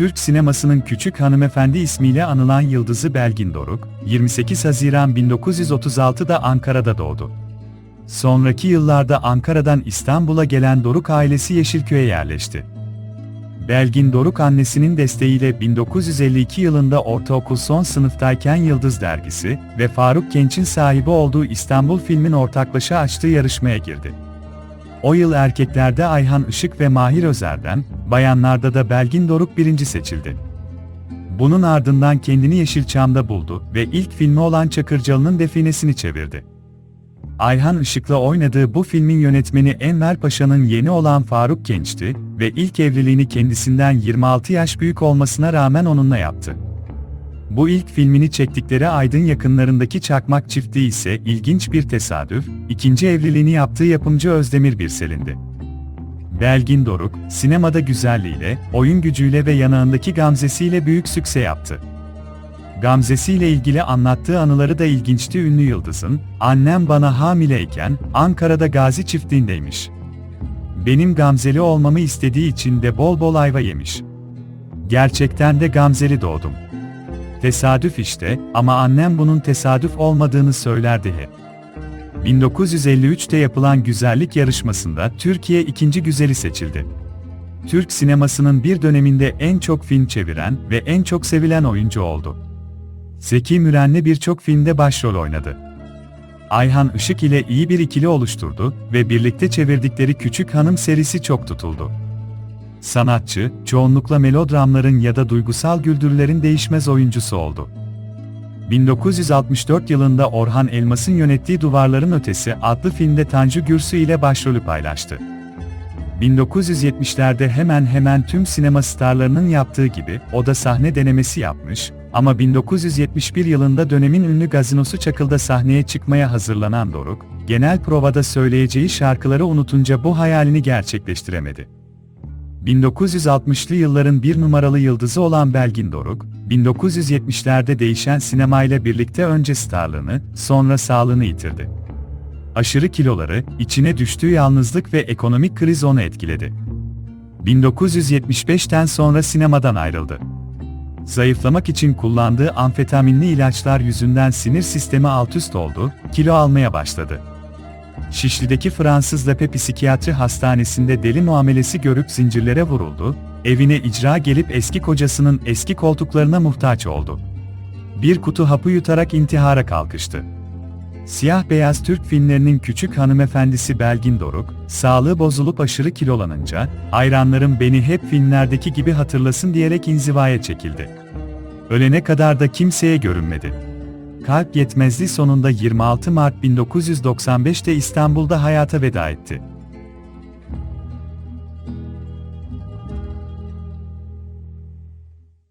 Türk sinemasının küçük hanımefendi ismiyle anılan yıldızı Belgin Doruk, 28 Haziran 1936'da Ankara'da doğdu. Sonraki yıllarda Ankara'dan İstanbul'a gelen Doruk ailesi Yeşilköy'e yerleşti. Belgin Doruk annesinin desteğiyle 1952 yılında ortaokul son sınıftayken Yıldız Dergisi ve Faruk Genç'in sahibi olduğu İstanbul Film'in ortaklaşa açtığı yarışmaya girdi. O yıl erkeklerde Ayhan Işık ve Mahir Özer'den, bayanlarda da Belgin Doruk birinci seçildi. Bunun ardından kendini Yeşilçam'da buldu ve ilk filmi olan Çakırcalı'nın definesini çevirdi. Ayhan Işık'la oynadığı bu filmin yönetmeni Enver Paşa'nın yeni olan Faruk Genç'ti ve ilk evliliğini kendisinden 26 yaş büyük olmasına rağmen onunla yaptı. Bu ilk filmini çektikleri Aydın yakınlarındaki çakmak çiftliği ise ilginç bir tesadüf, ikinci evliliğini yaptığı yapımcı Özdemir Birsel'indi. Belgin Doruk, sinemada güzelliğiyle, oyun gücüyle ve yanağındaki gamzesiyle büyük sükse yaptı. Gamzesiyle ilgili anlattığı anıları da ilginçti ünlü yıldızın, annem bana hamileyken, Ankara'da Gazi çiftliğindeymiş. Benim gamzeli olmamı istediği için de bol bol ayva yemiş. Gerçekten de gamzeli doğdum. Tesadüf işte, ama annem bunun tesadüf olmadığını söylerdi hep. 1953'te yapılan güzellik yarışmasında Türkiye ikinci güzeli seçildi. Türk sinemasının bir döneminde en çok film çeviren ve en çok sevilen oyuncu oldu. Zeki Müren'le birçok filmde başrol oynadı. Ayhan Işık ile iyi bir ikili oluşturdu ve birlikte çevirdikleri Küçük Hanım serisi çok tutuldu. Sanatçı, çoğunlukla melodramların ya da duygusal güldürülerin değişmez oyuncusu oldu. 1964 yılında Orhan Elmas'ın yönettiği Duvarların Ötesi adlı filmde Tanju Gürsü ile başrolü paylaştı. 1970'lerde hemen hemen tüm sinema starlarının yaptığı gibi o da sahne denemesi yapmış ama 1971 yılında dönemin ünlü gazinosu Çakıl'da sahneye çıkmaya hazırlanan Doruk, genel provada söyleyeceği şarkıları unutunca bu hayalini gerçekleştiremedi. 1960'lı yılların bir numaralı yıldızı olan Belgin Doruk, 1970'lerde değişen sinemayla birlikte önce starlığını, sonra sağlığını yitirdi. Aşırı kiloları, içine düştüğü yalnızlık ve ekonomik kriz onu etkiledi. 1975'ten sonra sinemadan ayrıldı. Zayıflamak için kullandığı amfetaminli ilaçlar yüzünden sinir sistemi altüst oldu, kilo almaya başladı. Şişli'deki Fransız Lepe Psikiyatri Hastanesi'nde deli muamelesi görüp zincirlere vuruldu, evine icra gelip eski kocasının eski koltuklarına muhtaç oldu. Bir kutu hapı yutarak intihara kalkıştı. Siyah-beyaz Türk filmlerinin küçük hanımefendisi Belgin Doruk, sağlığı bozulup aşırı kilolanınca, hayranlarım beni hep filmlerdeki gibi hatırlasın diyerek inzivaya çekildi. Ölene kadar da kimseye görünmedi. Kalp yetmezliği sonunda 26 Mart 1995'te İstanbul'da hayata veda etti.